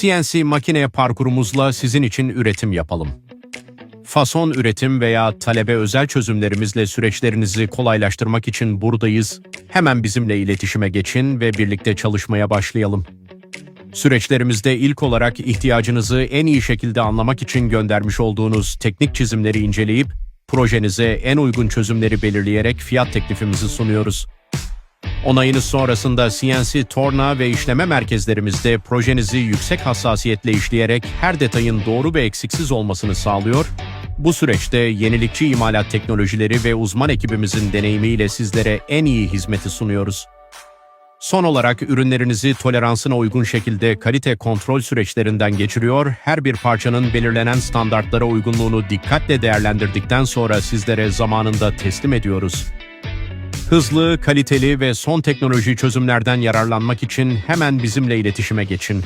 CNC makine parkurumuzla sizin için üretim yapalım. Fason üretim veya talebe özel çözümlerimizle süreçlerinizi kolaylaştırmak için buradayız. Hemen bizimle iletişime geçin ve birlikte çalışmaya başlayalım. Süreçlerimizde ilk olarak ihtiyacınızı en iyi şekilde anlamak için göndermiş olduğunuz teknik çizimleri inceleyip projenize en uygun çözümleri belirleyerek fiyat teklifimizi sunuyoruz. Onayınız sonrasında CNC torna ve işleme merkezlerimizde projenizi yüksek hassasiyetle işleyerek her detayın doğru ve eksiksiz olmasını sağlıyor. Bu süreçte yenilikçi imalat teknolojileri ve uzman ekibimizin deneyimiyle sizlere en iyi hizmeti sunuyoruz. Son olarak ürünlerinizi toleransına uygun şekilde kalite kontrol süreçlerinden geçiriyor, her bir parçanın belirlenen standartlara uygunluğunu dikkatle değerlendirdikten sonra sizlere zamanında teslim ediyoruz. Hızlı, kaliteli ve son teknoloji çözümlerden yararlanmak için hemen bizimle iletişime geçin.